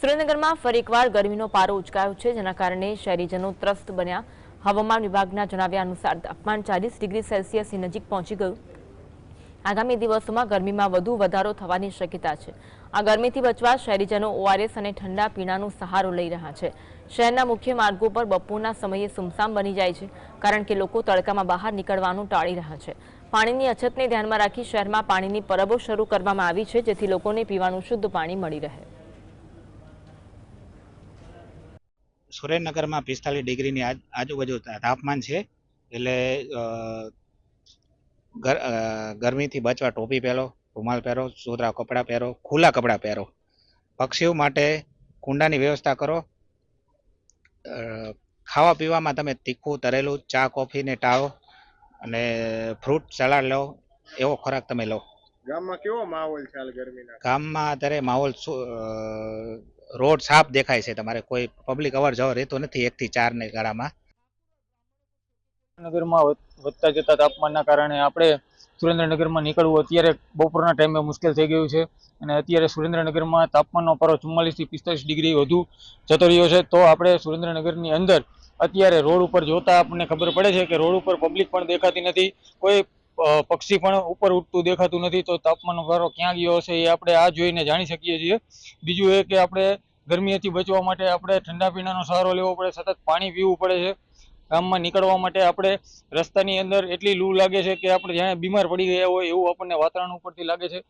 સુરેન્દ્રનગરમાં ફરી એકવાર ગરમીનો પારો ઉચકાયો છે, જેના કારણે શહેરીજનો ત્રસ્ત બન્યા. હવામાન વિભાગના જણાવ્યા અનુસાર તાપમાન ચાલીસ ડિગ્રી સેલ્સિયસની નજીક પહોંચી ગયું. આગામી દિવસોમાં ગરમીમાં વધુ વધારો થવાની શક્યતા છે. આ ગરમીથી બચવા શહેરીજનો ઓઆરએસ અને ઠંડા પીણાનો સહારો લઈ રહ્યા છે. શહેરના મુખ્ય માર્ગો પર બપોરના સમયે સુમસામ બની જાય છે, કારણ કે લોકો તડકામાં બહાર નીકળવાનું ટાળી રહ્યા છે. પાણીની અછતને ધ્યાનમાં રાખી શહેરમાં પાણીની પરબો શરૂ કરવામાં આવી છે, જેથી લોકોને પીવાનું શુદ્ધ પાણી મળી રહે. સુરેન્દ્રનગરમાં પિસ્તાલીસ ડિગ્રીની આજુબાજુ તાપમાન છે. એટલે ગરમીથી બચવા ટોપી પહેરો રૂમાલ પહેરો સુધરા કપડાં પહેરો ખુલ્લા કપડાં પહેરો. પક્ષીઓ માટે કુંડાની વ્યવસ્થા કરો. ખાવા પીવામાં તમે તીખું તરેલું ચા કોફીને ટાળો અને ફ્રૂટ સલાડ લો એવો ખોરાક તમે લો. ગામમાં કેવો માહોલ છે હાલ ગરમીના? ગામમાં અત્યારે માહોલ રોડ સાફ દેખાય છે. તમારે કોઈ પબ્લિક અવર જવર રહેતો નથી એકથી ચાર ને ગાળામાં. નગરમાં વધ- વધતા જતા તાપમાનના કારણે આપણે સુરેન્દ્રનગરમાં નીકળવું અત્યારે બપોરના ટાઈમે મુશ્કેલ થઈ ગયું છે. અને અત્યારે સુરેન્દ્રનગરમાં તાપમાનનો પારો ચુમ્માલીસથી પિસ્તાલીસ ડિગ્રી વધુ જતો રહ્યો છે. તો આપણે સુરેન્દ્રનગરની અંદર અત્યારે રોડ ઉપર જોતા આપણને ખબર પડે છે કે રોડ ઉપર પબ્લિક પણ દેખાતી નથી. કોઈ પક્ષી પણ ઉપર ઉઠતું દેખાતું નથી, તો તાપમાનનો પારો ક્યાં ગયો હશે એ આપણે આ જોઈને જાણી શકીએ છીએ. બીજું એ કે આપણે ગરમીથી બચવા માટે આપણે ઠંડા પીણાનો સહારો લેવો પડે, સતત પાણી પીવું પડે છે. ગામમાં નીકળવા માટે આપણે રસ્તાની અંદર એટલી લૂ લાગે છે કે આપણે જાણે બીમાર પડી ગયા હોય એવું આપણને વાતાવરણ ઉપરથી લાગે છે.